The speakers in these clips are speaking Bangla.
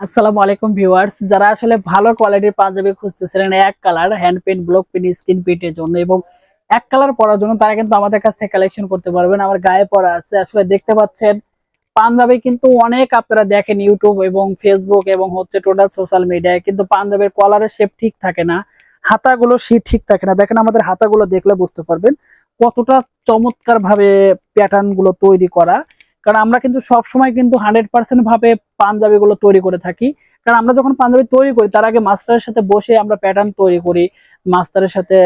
আসসালামু আলাইকুম ভিউয়ার্স, যারা আসলে ভালো কোয়ালিটির পাঞ্জাবি খুঁজতেছিলেন, এক colour hand paint block pen screen পেন্টের জন্য এবং এক কালার পরার জন্য তারা কিন্তু আমাদের কাছ থেকে কালেকশন করতে পারবেন। আমার গায়ে পরা আছে, আসলে দেখতে পাচ্ছেন, পাঞ্জাবি কিন্তু অনেক আপনারা দেখেন ইউটিউব এবং ফেসবুক এবং হচ্ছে টোটাল সোশ্যাল মিডিয়ায় কিন্তু পাঞ্জাবের কলারের শেপ ঠিক থাকে না, হাতাগুলো শীত ঠিক থাকে না। দেখেন আমাদের হাতাগুলো দেখলে বুঝতে পারবেন কতটা চমৎকার ভাবে প্যাটার্নগুলো তৈরি করা। কারণ আমরা কিন্তু সব সময় কিন্তু হান্ড্রেড পার্সেন্ট ভাবে পাঞ্জাবি গুলো তৈরি করে থাকি। কারণ আমরা যখন পাঞ্জাবি তৈরি করি, তার আগে মাস্টারের সাথে বসে আমরা প্যাটার্ন তৈরি করি মাস্টারের সাথে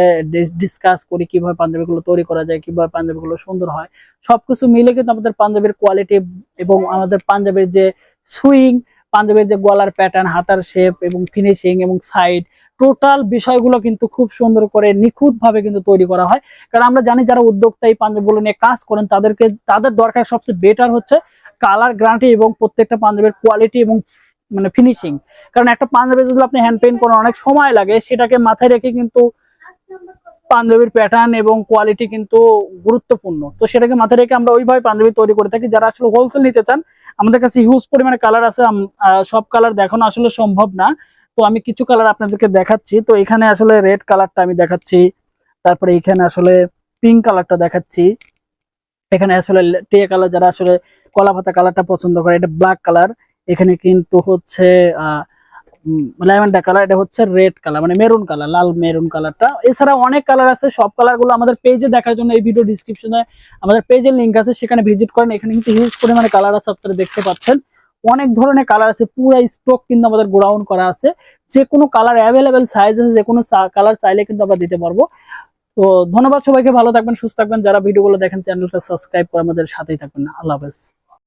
ডিসকাস করি কীভাবে পাঞ্জাবি গুলো তৈরি করা যায়, কীভাবে পাঞ্জাবি গুলো সুন্দর হয়। সবকিছু মিলে কিন্তু আমাদের পাঞ্জাবির কোয়ালিটি এবং আমাদের পাঞ্জাবির যে সুইং পাঞ্জাবির যে গলার প্যাটার্ন হাতার শেপ এবং ফিনিশিং এবং সাইড টোটাল বিষয়গুলো কিন্তু খুব সুন্দর করে নিখুঁত ভাবে কিন্তু তৈরি করা হয়। কারণ আমরা জানি যারা উদ্যোক্তা এই পাঞ্জাবিগুলো নিয়ে কাজ করেন, তাদেরকে, তাদের দরকার সবচেয়ে বেটার হচ্ছে কালার গ্যারান্টি এবং প্রত্যেকটা পাঞ্জাবের কোয়ালিটি এবং মানে ফিনিশিং কারণ একটা পাঞ্জাবি যদি আপনি হ্যান্ড পেইন্ট করেন অনেক সময় লাগে, সেটাকে মাথায় রেখে কিন্তু পাঞ্জাবির প্যাটার্ন এবং কোয়ালিটি কিন্তু গুরুত্বপূর্ণ। তো সেটাকে মাথায় রেখে আমরা ওইভাবে পাঞ্জাবি তৈরি করে থাকি। যারা আসলে হোলসেল নিতে চান, আমাদের কাছে হিউজ পরিমাণে কালার আছে সব কালার দেখানো আসলে সম্ভব না। তো আমি কিছু কালার আপনাদেরকে দেখাচ্ছি। তো এখানে আসলে রেড কালারটা আমি দেখাচ্ছি। তারপরে এখানে আসলে পিঙ্ক কালারটা দেখাচ্ছি। এখানে আসলে টিয়া কালার যারা আসলে কলা পাতা কালারটা পছন্দ করে, এটা ব্ল্যাক কালার এখানে কিন্তু হচ্ছে ল্যাভেন্ডার কালার এটা হচ্ছে রেড কালার মানে মেরুন কালার লাল মেরুন কালারটা এছাড়া অনেক কালার আছে, সব কালারগুলো আমাদের পেজে দেখার জন্য এই ভিডিও ডিসক্রিপশনে আমাদের পেজের লিঙ্ক আছে, সেখানে ভিজিট করেন। এখানে কিন্তু হিউজ পরিমাণে কালার আছে, আপনারা দেখতে পাচ্ছেন। অনেক ধরনের কালার আছে, পুরো স্টক কিন্তু আমাদের গোডাউন করা আছে। যে কোনো কালার অ্যাভেলেবেল সাইজ আছে যে কোনো কালার চাইলে কিন্তু আমরা দিতে পারব। তো ধন্যবাদ সবাইকে, ভালো থাকবেন, সুস্থ থাকবেন। যারা ভিডিওগুলো দেখেন চ্যানেলটা সাবস্ক্রাইব করে আমাদের সাথেই থাকবেন। আল্লাহ হাফেজ।